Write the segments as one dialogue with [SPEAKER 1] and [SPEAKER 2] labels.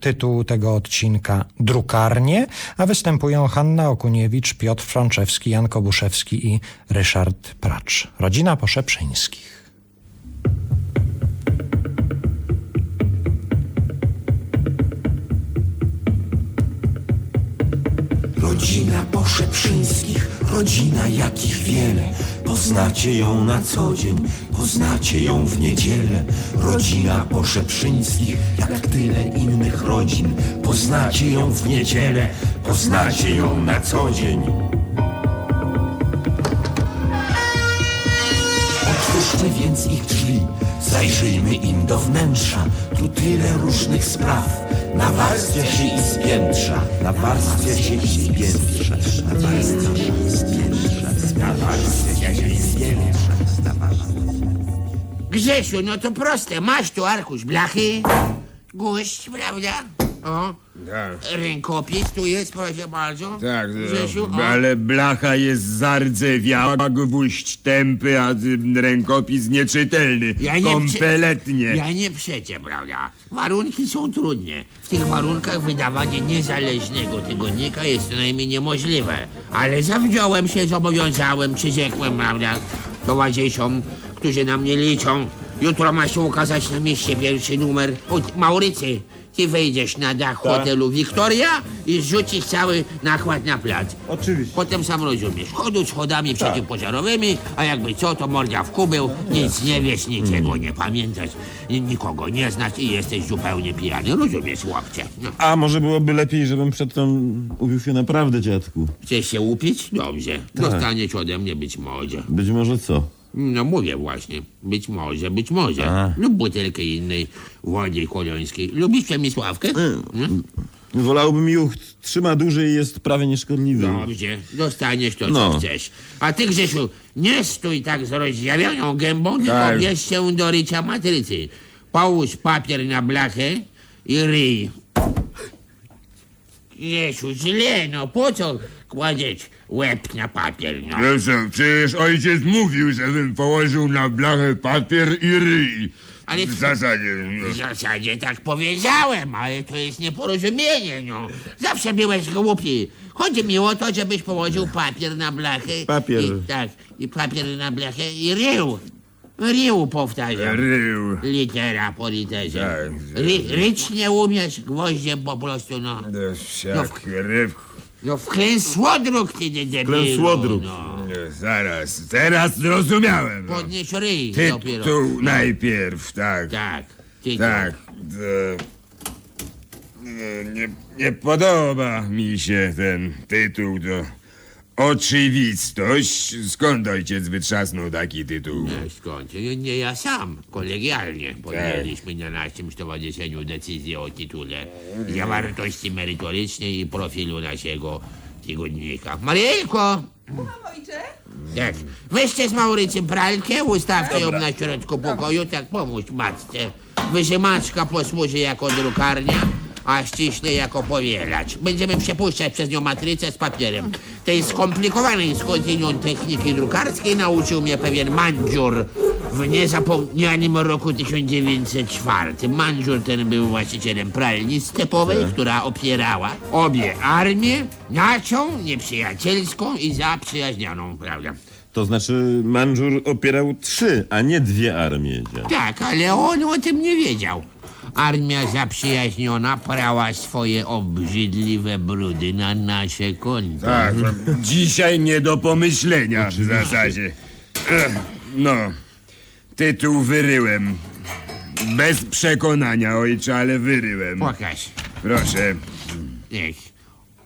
[SPEAKER 1] tytuł tego odcinka Drukarnie, a występują Hanna Okuniewicz, Piotr Frączewski, Jan Kobuszewski i Ryszard Pracz. Rodzina Poszeprzyńskich.
[SPEAKER 2] Rodzina Poszeprzyńskich, rodzina jakich wiele. Poznacie ją na co dzień, poznacie ją w niedzielę. Rodzina Poszeprzyńskich, jak tyle innych rodzin. Poznacie ją w niedzielę, poznacie ją na co dzień. Otwórzcie więc ich drzwi, zajrzyjmy im do wnętrza. Tu tyle różnych spraw. Nawarstwia się i spiętrza, nawarstwia się i spiętrza, nawarstwia się i spiętrza,
[SPEAKER 3] Grzesiu, no to proste. Masz tu arkusz blachy, guść, prawda? O,
[SPEAKER 4] Tak,
[SPEAKER 3] rękopis tu jest, proszę bardzo.
[SPEAKER 4] tak,
[SPEAKER 3] Grzesiu,
[SPEAKER 4] no,
[SPEAKER 3] o.
[SPEAKER 4] ale blacha jest zardzewiała, gwóźdź tępy, a y, rękopis nieczytelny.
[SPEAKER 3] Ja nie prze-
[SPEAKER 4] Kompletnie.
[SPEAKER 3] Ja nie przecie, prawda? Warunki są trudne. W tych warunkach wydawanie niezależnego tygodnika jest co najmniej niemożliwe. Ale zawziąłem się, zobowiązałem, przyrzekłem, prawda? Towarzyszom, którzy na mnie liczą. Jutro ma się ukazać na mieście pierwszy numer. O, Maurycy, ty wejdziesz na dach hotelu Wiktoria i rzucisz cały nakład na plac.
[SPEAKER 5] Oczywiście.
[SPEAKER 3] Potem sam rozumiesz. Chodu schodami przeciwpożarowymi, a jakby co, to mordia w kubeł, nic nie wiesz, niczego nie pamiętasz, ni- nikogo nie znać i jesteś zupełnie pijany. Rozumiesz, chłopcze? No.
[SPEAKER 5] A może byłoby lepiej, żebym przedtem ubił się naprawdę, dziadku?
[SPEAKER 3] Chcesz się upić? Dobrze. Dostaniesz ode mnie być może.
[SPEAKER 5] Być może co?
[SPEAKER 3] No mówię właśnie. Być może, być może. Lub butelkę innej wody kolońskiej. Lubisz Przemysławkę? Hmm?
[SPEAKER 5] Wolałbym jucht. Trzyma dłużej i jest prawie nieszkodliwy.
[SPEAKER 3] Dobrze, dostaniesz to, co
[SPEAKER 5] No.
[SPEAKER 3] chcesz. A ty, Grzesiu, nie stój tak z rozdziawioną gębą, tylko
[SPEAKER 4] Tak.
[SPEAKER 3] bierz się do rycia matrycy. Połóż papier na blachę i ryj. Grzesiu, źle, no po co kładzieć łeb na papier, no?
[SPEAKER 4] Proszę, przecież ojciec mówił, żebym położył na blachę papier i ryj.
[SPEAKER 3] Ale-
[SPEAKER 4] W zasadzie, no.
[SPEAKER 3] W zasadzie tak powiedziałem, ale to jest nieporozumienie, no. Zawsze byłeś głupi. Chodzi mi o to, żebyś położył papier na blachę.
[SPEAKER 5] Papier.
[SPEAKER 3] I, tak, i papier na blachę i rył. Rył, powtarzam.
[SPEAKER 4] rył.
[SPEAKER 3] Litera po literze.
[SPEAKER 4] Tak.
[SPEAKER 3] Ry, ryć nie umiesz, gwoździem po prostu, no.
[SPEAKER 4] No, Siak, ryw.
[SPEAKER 3] No wklęsłodruk, ty debilu.
[SPEAKER 5] Wklęsłodruk.
[SPEAKER 3] No.
[SPEAKER 4] No, zaraz, teraz zrozumiałem. No.
[SPEAKER 3] Podnieś ryj dopiero.
[SPEAKER 4] Tytuł najpierw, tak.
[SPEAKER 3] Tak, tytuł.
[SPEAKER 4] Tak. to- no, Nie, nie podoba mi się ten tytuł, to oczywistość. Skąd ojciec wytrzasnął taki tytuł?
[SPEAKER 3] Nie, skąd? Nie, nie ja sam. Kolegialnie podjęliśmy na naszym stowarzyszeniu decyzję o tytule, zawartości merytorycznej i profilu naszego tygodnika. Marielko!
[SPEAKER 6] Ojcze?
[SPEAKER 3] Tak. Weźcie z Maurycym pralkę, ustawcie ją na środku pokoju, tak pomóż matce. Wyżymaczka posłuży jako drukarnia, a ściśle jako powielacz. Będziemy przepuszczać przez nią matrycę z papierem. Tej skomplikowanej skądinąd techniki drukarskiej nauczył mnie pewien Mandziur w niezapomnianym roku 1904. Mandziur ten był właścicielem pralni stepowej, która opierała obie armie nacią nieprzyjacielską i zaprzyjaźnioną, prawda?
[SPEAKER 5] To znaczy Mandżur opierał trzy, a nie dwie armie.
[SPEAKER 3] Tak, ale on o tym nie wiedział. Armia zaprzyjaźniona prała swoje obrzydliwe brudy na nasze konto.
[SPEAKER 4] Tak, no, dzisiaj nie do pomyślenia w zasadzie. Ech, No, tytuł wyryłem. Bez przekonania, ojcze, ale wyryłem.
[SPEAKER 3] Pokaż.
[SPEAKER 4] Proszę.
[SPEAKER 3] Niech.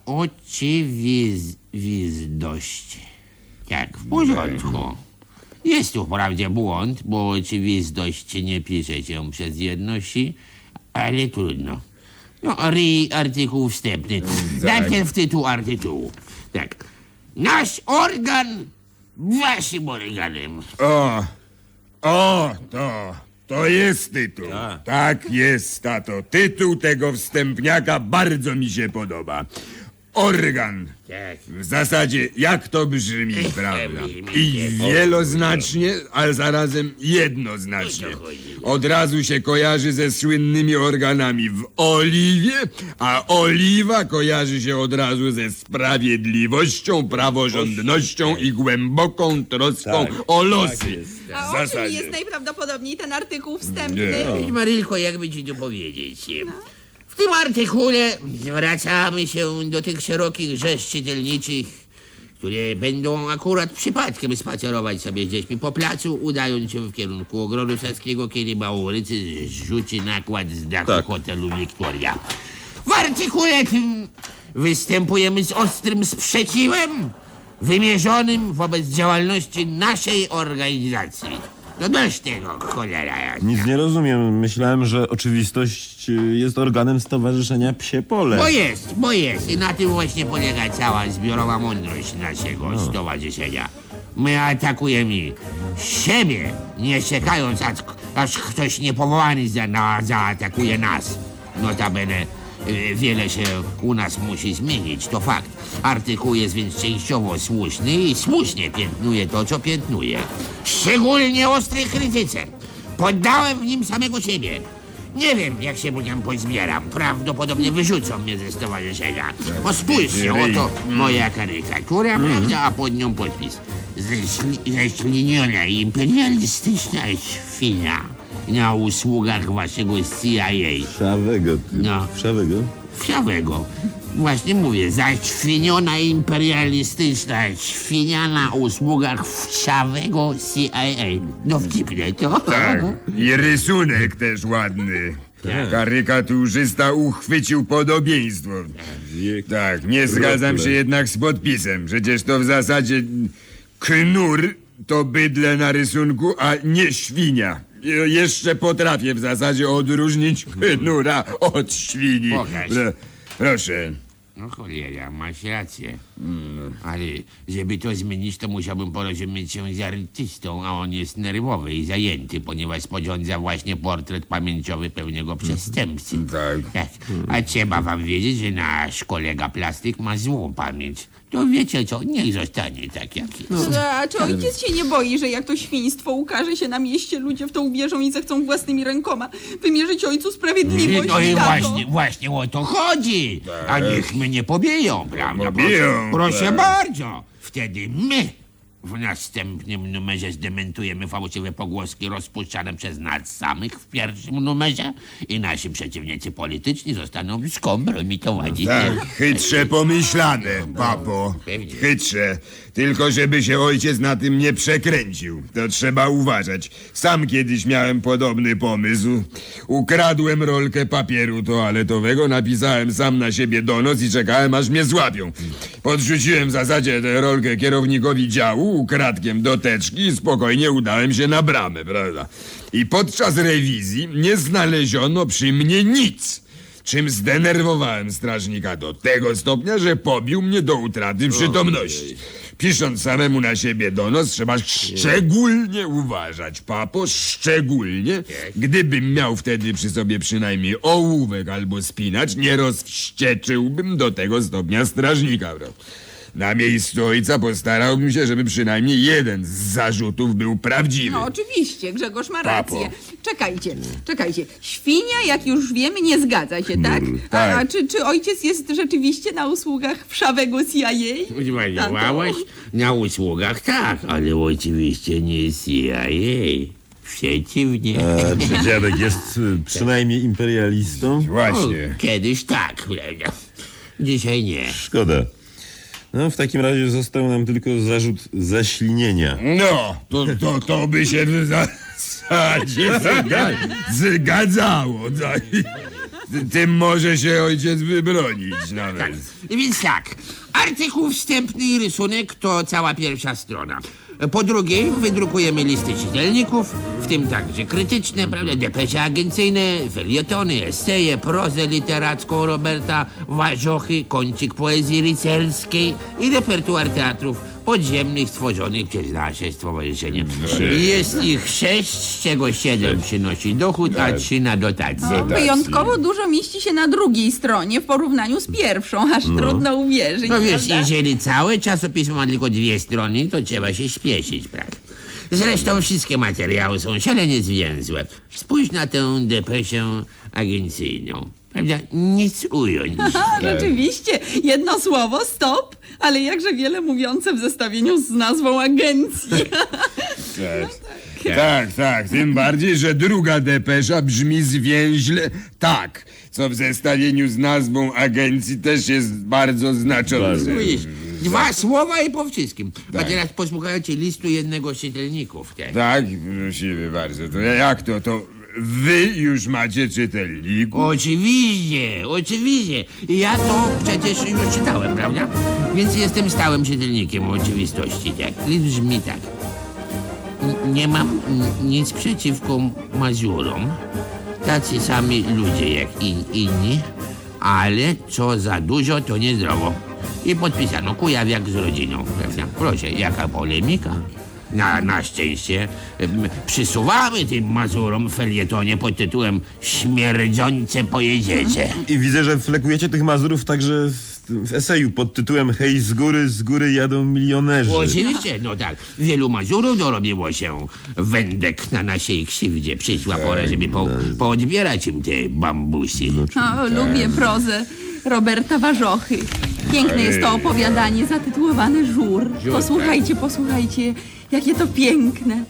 [SPEAKER 3] Oczywistość. Tak, w porządku. Jest tu wprawdzie błąd, bo oczywistość nie pisze się przez jedności, ale trudno. No, ryj artykuł wstępny. Najpierw tytuł artykułu. Tak. Nasz organ waszym organem.
[SPEAKER 4] O, o, to, to jest tytuł. Tak jest, tato. Tytuł tego wstępniaka bardzo mi się podoba. Organ.
[SPEAKER 3] Tak.
[SPEAKER 4] W zasadzie, jak to brzmi, prawda? I wieloznacznie, ale zarazem jednoznacznie. Od razu się kojarzy ze słynnymi organami w oliwie, a oliwa kojarzy się od razu ze sprawiedliwością, praworządnością i głęboką troską o losy.
[SPEAKER 6] A o czym
[SPEAKER 4] zasadzie.
[SPEAKER 6] jest najprawdopodobniej ten artykuł wstępny?
[SPEAKER 4] Nie.
[SPEAKER 3] Marylko, jakby ci to powiedzieć? W tym artykule zwracamy się do tych szerokich rzesz czytelniczych, które będą akurat przypadkiem spacerować sobie z dziećmi po placu, udając się w kierunku ogrodu saskiego, kiedy Maurycy rzuci nakład z dachu
[SPEAKER 5] Tak.
[SPEAKER 3] hotelu Victoria. W artykule tym występujemy z ostrym sprzeciwem wymierzonym wobec działalności naszej organizacji. No dość tego, cholera jasna.
[SPEAKER 5] Nic nie rozumiem. Myślałem, że oczywistość y, jest organem Stowarzyszenia Psie Pole.
[SPEAKER 3] Bo jest, bo jest. I na tym właśnie polega cała zbiorowa mądrość naszego stowarzyszenia. My atakujemy siebie, nie czekając, aż, aż ktoś niepowołany za, na, zaatakuje nas. Notabene y, wiele się u nas musi zmienić, to fakt. Artykuł jest więc częściowo słuszny i słusznie piętnuje to, co piętnuje. Szczególnie ostrej krytyce. Poddałem w nim samego siebie. Nie wiem, jak się potem pozbieram. Prawdopodobnie wyrzucą mnie ze stowarzyszenia. O spójrzcie, oto moja karykatura, prawda, a pod nią podpis. Ześli- Ześliniona imperialistyczna świnia na usługach waszego CIA.
[SPEAKER 5] Szawego. Ty.
[SPEAKER 3] No.
[SPEAKER 5] Szawego?
[SPEAKER 3] Wsiawego. Właśnie mówię, zaświniona imperialistyczna świnia na usługach wsiawego CIA. No wcipnie to.
[SPEAKER 4] Tak, i rysunek też ładny. Karykaturzysta uchwycił podobieństwo. Tak, nie zgadzam się jednak z podpisem. Przecież to w zasadzie knur to bydle na rysunku, a nie świnia. Je- Jeszcze potrafię w zasadzie odróżnić knura od świni.
[SPEAKER 3] Pokaż.
[SPEAKER 4] Pro- Proszę.
[SPEAKER 3] No cholera, masz rację. Ale żeby to zmienić, to musiałbym porozumieć się z artystą, a on jest nerwowy i zajęty, ponieważ sporządza właśnie portret pamięciowy pewnego przestępcy.
[SPEAKER 4] Tak.
[SPEAKER 3] Tak. A trzeba wam wiedzieć, że nasz kolega plastyk ma złą pamięć. To wiecie co, niech zostanie tak jak jest.
[SPEAKER 6] A czy ojciec się nie boi, że jak to świństwo ukaże się na mieście, ludzie w to uwierzą i zechcą własnymi rękoma wymierzyć ojcu sprawiedliwość?
[SPEAKER 3] No i
[SPEAKER 6] tato?
[SPEAKER 3] właśnie, właśnie o to chodzi. A niech mnie nie pobiją, prawda?
[SPEAKER 4] Pobiją,
[SPEAKER 3] Proszę, proszę
[SPEAKER 4] tak.
[SPEAKER 3] bardzo. Wtedy my w następnym numerze zdementujemy fałszywe pogłoski rozpuszczane przez nas samych w pierwszym numerze i nasi przeciwnicy polityczni zostaną skompromitowani.
[SPEAKER 4] Tak, chytrze pomyślane, papo.
[SPEAKER 3] Pewnie.
[SPEAKER 4] Chytrze. Tylko żeby się ojciec na tym nie przekręcił. To trzeba uważać. Sam kiedyś miałem podobny pomysł. Ukradłem rolkę papieru toaletowego, napisałem sam na siebie donos i czekałem aż mnie złapią. Podrzuciłem w zasadzie tę rolkę kierownikowi działu, ukradkiem do teczki i spokojnie udałem się na bramę, prawda? I podczas rewizji nie znaleziono przy mnie nic. Czym zdenerwowałem strażnika do tego stopnia, że pobił mnie do utraty przytomności. Pisząc samemu na siebie donos, trzeba szczególnie uważać, papo, szczególnie. Gdybym miał wtedy przy sobie przynajmniej ołówek albo spinacz, nie rozwścieczyłbym do tego stopnia strażnika, bro. Na miejscu ojca postarałbym się, żeby przynajmniej jeden z zarzutów był prawdziwy.
[SPEAKER 6] No oczywiście, Grzegorz ma
[SPEAKER 4] Papo.
[SPEAKER 6] rację. Czekajcie, czekajcie. Świnia, jak już wiemy, nie zgadza się, tak? A,
[SPEAKER 4] tak.
[SPEAKER 6] a czy, czy ojciec jest rzeczywiście na usługach wszawego CIA?
[SPEAKER 3] Zwariowałaś? Na usługach tak, ale oczywiście nie CIA. Przeciwnie.
[SPEAKER 5] A czy dziadek jest y, przynajmniej imperialistą?
[SPEAKER 4] Właśnie.
[SPEAKER 3] Kiedyś tak. Dzisiaj nie.
[SPEAKER 5] Szkoda. No, w takim razie został nam tylko zarzut zaślinienia.
[SPEAKER 4] No, to, to, to by się w zasadzie zga zgadzało. tak. Tym może się ojciec wybronić nawet.
[SPEAKER 3] Więc tak, artykuł wstępny i rysunek to cała pierwsza strona. Po drugie, wydrukujemy listy czytelników, w tym także krytyczne, prawda, depesze agencyjne, felietony, eseje, prozę literacką Roberta Warzochy, kącik poezji rycerskiej i repertuar teatrów podziemnych stworzonych przez nasze stowarzyszenie. Jest ich sześć, z czego siedem przynosi dochód, a trzy na dotacje.
[SPEAKER 6] Wyjątkowo dużo mieści się na drugiej stronie w porównaniu z pierwszą, aż trudno uwierzyć.
[SPEAKER 3] No wiesz,
[SPEAKER 6] prawda?
[SPEAKER 3] jeżeli całe czasopismo ma tylko dwie strony, to trzeba się śpieszyć, prawda? Zresztą wszystkie materiały są szalenie zwięzłe. Spójrz na tę depeszę agencyjną. Prawda? Nic ująć.
[SPEAKER 6] A, rzeczywiście, jedno słowo, stop, ale jakże wiele mówiące w zestawieniu z nazwą agencji.
[SPEAKER 4] Tak, tak, tak. Tym bardziej, że druga depesza brzmi zwięźle tak, co w zestawieniu z nazwą agencji też jest bardzo znaczące.
[SPEAKER 3] Widzisz, dwa słowa i po wszystkim. A teraz posłuchajcie listu jednego z czytelników. Tak?
[SPEAKER 4] Tak, prosimy bardzo. To jak to? To wy już macie czytelników?
[SPEAKER 3] Oczywiście, oczywiście. Ja to przecież już czytałem, prawda? Więc jestem stałym czytelnikiem oczywistości. Tak. List brzmi tak. N- Nie mam n- nic przeciwko Mazurom. Tacy sami ludzie jak in, inni, ale co za dużo, to niezdrowo. I podpisano Kujawiak z rodziną. Proszę, jaka polemika. Na, na szczęście przysuwamy tym Mazurom w felietonie pod tytułem Śmierdzące pojedziecie.
[SPEAKER 5] I widzę, że flekujecie tych Mazurów także w, w eseju pod tytułem Hej, z góry, z góry jadą milionerzy.
[SPEAKER 3] Oczywiście, no tak. Wielu Mazurów dorobiło się wędek na naszej krzywdzie. Przyszła pora, żeby po, poodbierać im te bambusy.
[SPEAKER 6] O, lubię prozę Roberta Warzochy. Piękne jest to opowiadanie zatytułowane Żur. Posłuchajcie, posłuchajcie, jakie to piękne.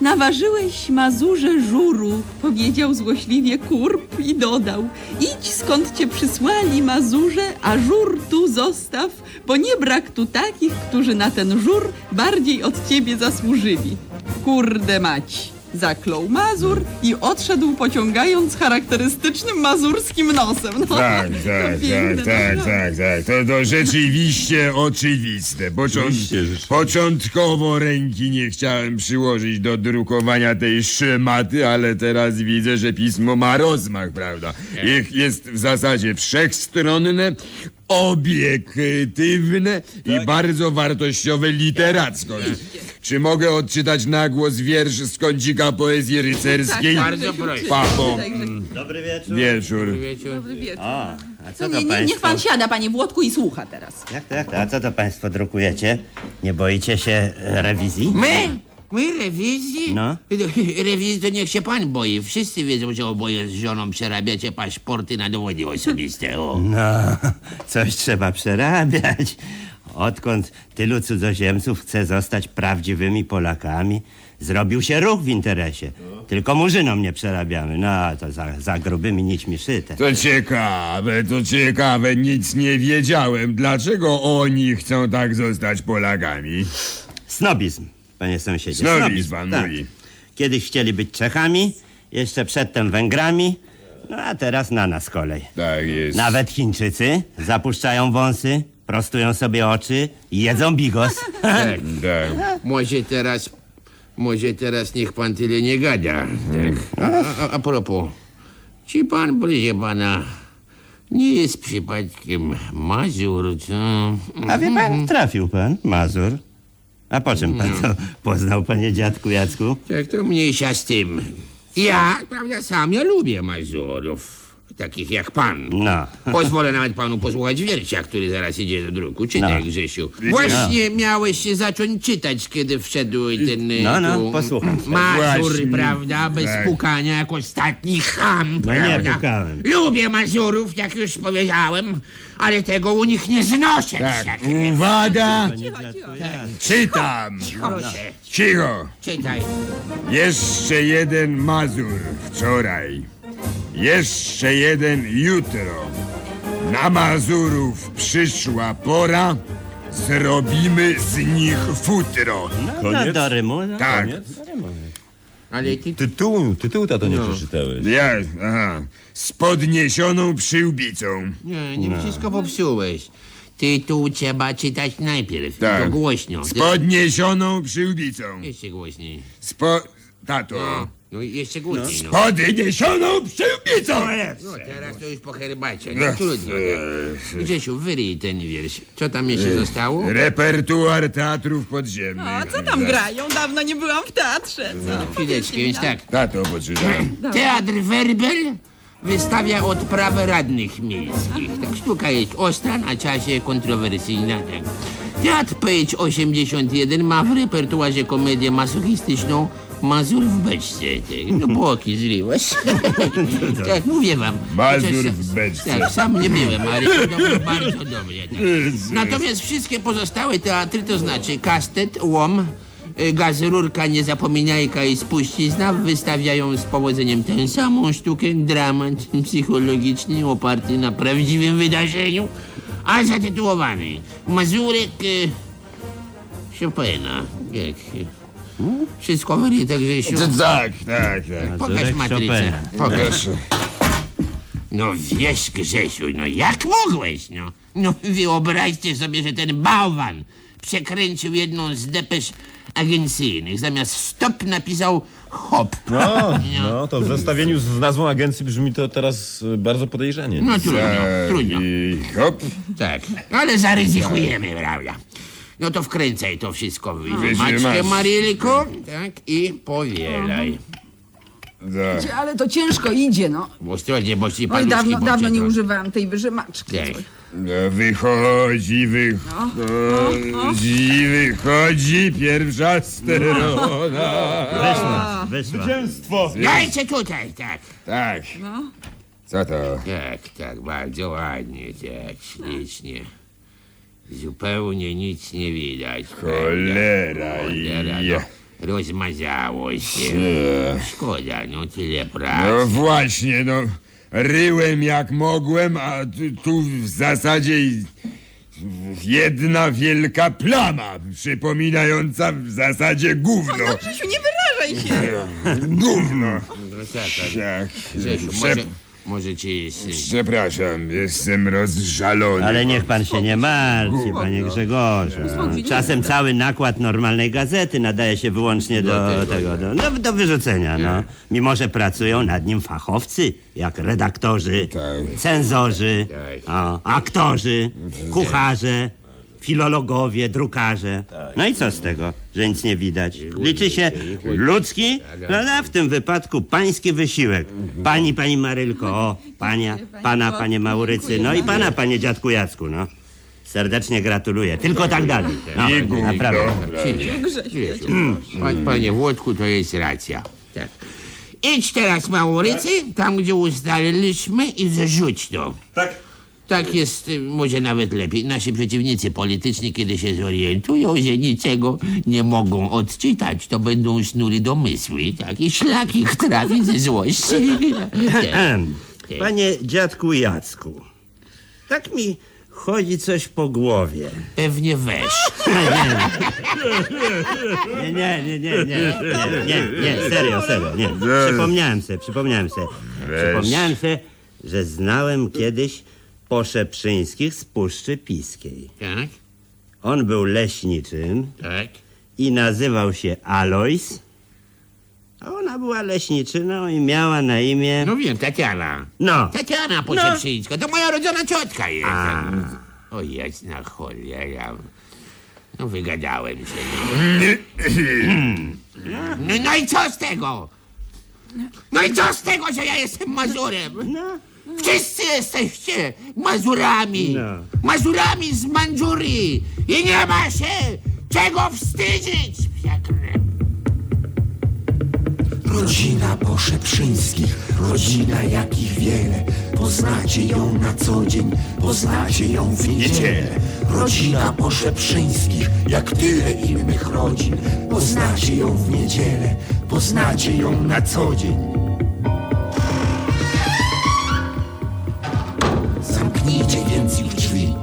[SPEAKER 6] Naważyłeś Mazurze żuru, powiedział złośliwie kurp i dodał. Idź skąd cię przysłali Mazurze, a żur tu zostaw, bo nie brak tu takich, którzy na ten żur bardziej od ciebie zasłużyli. Kurde mać. Zaklął Mazur i odszedł pociągając charakterystycznym mazurskim nosem. No,
[SPEAKER 4] Tak, tak,
[SPEAKER 6] piękne,
[SPEAKER 4] tak, tak,
[SPEAKER 6] no.
[SPEAKER 4] tak, tak. To, to rzeczywiście oczywiste. Począt,
[SPEAKER 5] Oczywiście, rzeczywiście.
[SPEAKER 4] początkowo ręki nie chciałem przyłożyć do drukowania tej szmaty, ale teraz widzę, że pismo ma rozmach, prawda? Ich jest w zasadzie wszechstronne, obiektywne i bardzo wartościowe literacko. Czy mogę odczytać na głos wiersz z kącika poezji rycerskiej?
[SPEAKER 6] Tak,
[SPEAKER 3] Bardzo proszę.
[SPEAKER 4] Papo,
[SPEAKER 7] Dobry wieczór.
[SPEAKER 4] wieczór.
[SPEAKER 6] Dobry wieczór.
[SPEAKER 7] O, a co
[SPEAKER 6] No
[SPEAKER 7] to
[SPEAKER 6] nie, nie,
[SPEAKER 7] państwo?
[SPEAKER 6] niech pan siada, panie Włodku, i słucha teraz.
[SPEAKER 7] Jak to, jak to? A co to państwo drukujecie? Nie boicie się e, rewizji?
[SPEAKER 3] My? My rewizji?
[SPEAKER 7] No.
[SPEAKER 3] Rewizji to niech się pan boi. Wszyscy wiedzą, że oboje z żoną przerabiacie paszporty na dowody osobiste. O.
[SPEAKER 7] No, coś trzeba przerabiać. Odkąd tylu cudzoziemców chce zostać prawdziwymi Polakami, zrobił się ruch w interesie. Tylko murzynom nie przerabiamy. No, to za, za grubymi nićmi szyte.
[SPEAKER 4] To ciekawe, to ciekawe, nic nie wiedziałem. Dlaczego oni chcą tak zostać Polakami?
[SPEAKER 7] Snobizm, panie sąsiedzie.
[SPEAKER 4] Snobizm, pan
[SPEAKER 7] tak. Kiedyś chcieli być Czechami, jeszcze przedtem Węgrami, no a teraz na nas kolej.
[SPEAKER 4] Tak jest.
[SPEAKER 7] Nawet Chińczycy zapuszczają wąsy, prostują sobie oczy i jedzą bigos.
[SPEAKER 3] Tak.
[SPEAKER 4] Tak.
[SPEAKER 3] Może teraz... Może teraz niech pan tyle nie gada. Tak. A, a, a propos, czy pan, proszę pana, nie jest przypadkiem Mazur, co...
[SPEAKER 7] A wie pan, trafił pan, Mazur. A po czym pan to poznał, panie dziadku Jacku?
[SPEAKER 3] Tak, to mniejsza z tym. Ja, prawda, sam ja lubię Mazurów. Takich jak pan.
[SPEAKER 7] No.
[SPEAKER 3] Pozwolę nawet panu posłuchać wiersza, który zaraz idzie do druku. Czytaj,
[SPEAKER 7] No.
[SPEAKER 3] Grzesiu. Właśnie miałeś się zacząć czytać, kiedy wszedł ten...
[SPEAKER 7] No, no,
[SPEAKER 3] tu
[SPEAKER 7] posłucham.
[SPEAKER 3] Mazur,
[SPEAKER 4] Właśnie.
[SPEAKER 3] prawda, bez
[SPEAKER 4] Tak.
[SPEAKER 3] pukania, jak ostatni ham,
[SPEAKER 7] No nie
[SPEAKER 3] prawda?
[SPEAKER 7] pukałem.
[SPEAKER 3] Lubię Mazurów, jak już powiedziałem, ale tego u nich nie znoszę.
[SPEAKER 4] Tak.
[SPEAKER 3] Tak.
[SPEAKER 4] Uwaga!
[SPEAKER 6] Cicho, cicho.
[SPEAKER 4] Czytam! Cicho!
[SPEAKER 3] czytaj.
[SPEAKER 4] Jeszcze jeden Mazur wczoraj. Jeszcze jeden jutro. Na Mazurów przyszła pora. Zrobimy z nich futro.
[SPEAKER 7] No,
[SPEAKER 5] Koniec?
[SPEAKER 7] do, rymu. No.
[SPEAKER 4] Tak.
[SPEAKER 3] Ale ty...
[SPEAKER 5] Tytułu, tytułu tato nie przeczytałeś.
[SPEAKER 4] Ja, aha. Z podniesioną przyłbicą.
[SPEAKER 3] Nie, nie wszystko popsułeś. Tytuł trzeba czytać najpierw,
[SPEAKER 4] Tak.
[SPEAKER 3] tylko głośno.
[SPEAKER 4] Z podniesioną przyłbicą.
[SPEAKER 3] Jeszcze głośniej.
[SPEAKER 4] Spo... Tato,
[SPEAKER 3] No i jeszcze głupiej, no.
[SPEAKER 4] Podniesioną przyłbicą!
[SPEAKER 3] No teraz to już po herbacie, no trudno. Tak. Grzesiu, wyryj ten wiersz. Co tam jeszcze zostało?
[SPEAKER 4] Repertuar teatrów podziemnych.
[SPEAKER 6] A co tam grają? Dawno nie byłam w teatrze, co?
[SPEAKER 3] Chwileczkę, więc tak.
[SPEAKER 4] Tato poczytałem.
[SPEAKER 3] Teatr Werbel wystawia odprawę radnych miejskich. Tak, sztuka jest ostra, na czasie kontrowersyjna. Tak. Teatr Page 81 ma w repertuarze komedię masochistyczną Mazur w beczce. Tak. No boki zryłeś. tak, mówię wam.
[SPEAKER 4] Mazur
[SPEAKER 3] Chociaż
[SPEAKER 4] w beczce.
[SPEAKER 3] Tak, sam nie byłem, ale bardzo dobrze. Tak. Natomiast wszystkie pozostałe teatry, to znaczy Kastet, Łom, y, Gaz, Rurka, Niezapominajka i Spuścizna wystawiają z powodzeniem tę samą sztukę, dramat psychologiczny oparty na prawdziwym wydarzeniu, a zatytułowany Mazurek y, Chopina. Jak? y, Wszystko wyryte, Grzesiu.
[SPEAKER 4] Tak, tak, tak.
[SPEAKER 3] Pokaż
[SPEAKER 7] Mazurek
[SPEAKER 3] matrycę.
[SPEAKER 7] Chopina.
[SPEAKER 3] Pokaż. No wiesz, Grzesiu, no jak mogłeś, no? No wyobraźcie sobie, że ten bałwan przekręcił jedną z depesz agencyjnych. Zamiast stop napisał hop.
[SPEAKER 5] No, no, to w zestawieniu z nazwą agencji brzmi to teraz y, bardzo podejrzanie.
[SPEAKER 3] No trudno, trudno.
[SPEAKER 4] I hop.
[SPEAKER 3] Tak, ale zaryzykujemy, prawda? No to wkręcaj to wszystko w maczkę. Maryliko, tak, i powielaj.
[SPEAKER 4] Tak.
[SPEAKER 6] Ale to ciężko idzie, no.
[SPEAKER 3] W ostrodzie, bo ci
[SPEAKER 6] Oj,
[SPEAKER 3] paluszki
[SPEAKER 6] dawno, dawno nie
[SPEAKER 3] poprzedzą.
[SPEAKER 6] używałam tej wyżymaczki.
[SPEAKER 3] Tak.
[SPEAKER 4] No, wychodzi, wychodzi, wychodzi pierwsza strona.
[SPEAKER 7] Wyszła, wyszła.
[SPEAKER 5] Zwycięstwo!
[SPEAKER 3] Dajcie tutaj, tak.
[SPEAKER 4] Tak. Co to?
[SPEAKER 3] Tak, tak, bardzo ładnie, tak, ślicznie. Zupełnie nic nie widać.
[SPEAKER 4] Cholera
[SPEAKER 3] Cholera,
[SPEAKER 4] ja.
[SPEAKER 3] no, rozmazało się. Szkoda, no tyle
[SPEAKER 4] No
[SPEAKER 3] pracy.
[SPEAKER 4] właśnie, no. Ryłem jak mogłem, a tu, tu w zasadzie jedna wielka plama, przypominająca w zasadzie gówno.
[SPEAKER 6] Krzysiu, nie wyrażaj się.
[SPEAKER 4] Gówno.
[SPEAKER 3] No tak, tak. Grzesiu, może, może ci jest...
[SPEAKER 4] Przepraszam, jestem rozżalony.
[SPEAKER 7] Ale niech pan się nie martwi, panie Grzegorzu. Czasem cały nakład normalnej gazety nadaje się wyłącznie do tego, do, no, do wyrzucenia, no. Mimo, że pracują nad nim fachowcy, jak redaktorzy,
[SPEAKER 4] Tak.
[SPEAKER 7] cenzorzy, o, aktorzy, kucharze, filologowie, drukarze. No i co z tego, że nic nie widać? Liczy się ludzki, no a w tym wypadku pański wysiłek. Pani, pani Marylko, o, pania, pana, panie Maurycy, no i pana, panie dziadku Jacku, no. Serdecznie gratuluję. Tylko tak dalej. No, naprawdę.
[SPEAKER 3] Pan- Panie Włodku, to jest racja. Tak. Idź teraz, Maurycy, tam gdzie ustaliliśmy i zrzuć to.
[SPEAKER 5] Tak.
[SPEAKER 3] Tak jest y, może nawet lepiej. Nasi przeciwnicy polityczni, kiedy się zorientują, że niczego nie mogą odczytać, to będą snuli domysły, tak? I szlak ich trafi ze złości. Tak.
[SPEAKER 7] Panie dziadku Jacku, tak mi chodzi coś po głowie.
[SPEAKER 3] Pewnie weź.
[SPEAKER 7] Nie, nie, nie, nie, nie, nie, nie, nie, serio, serio, nie. Przypomniałem sobie, przypomniałem sobie. Przypomniałem sobie, że znałem kiedyś Poszeprzyńskich z Puszczy Piskiej.
[SPEAKER 3] Tak,
[SPEAKER 7] On był leśniczym
[SPEAKER 3] tak.
[SPEAKER 7] i nazywał się Alois, a ona była leśniczyną i miała na imię...
[SPEAKER 3] No wiem, Tatiana.
[SPEAKER 7] No,
[SPEAKER 3] Tatiana Poczeprzyńska, to moja rodzona ciotka jest. O jasna cholera. No wygadałem się. No. No, no i co z tego? No i co z tego, że ja jestem Mazurem?
[SPEAKER 7] no,
[SPEAKER 3] Wszyscy jesteście Mazurami.
[SPEAKER 7] No.
[SPEAKER 3] Mazurami z Mandżurii. I nie ma się czego wstydzić.
[SPEAKER 2] Rodzina Poszeprzyńskich, rodzina jakich wiele Poznacie ją na co dzień, poznacie ją w niedzielę Rodzina Poszeprzyńskich, jak tyle innych rodzin Poznacie ją w niedzielę, poznacie ją na co dzień Zamknijcie więc już drzwi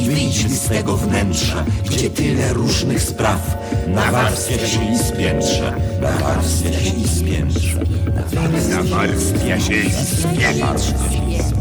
[SPEAKER 2] i wyjdźmy z tego wnętrza, gdzie tyle różnych spraw. Nawarstwia się i spiętrza, nawarstwia się i spiętrza,
[SPEAKER 4] nawarstwia się i
[SPEAKER 2] spiętrza.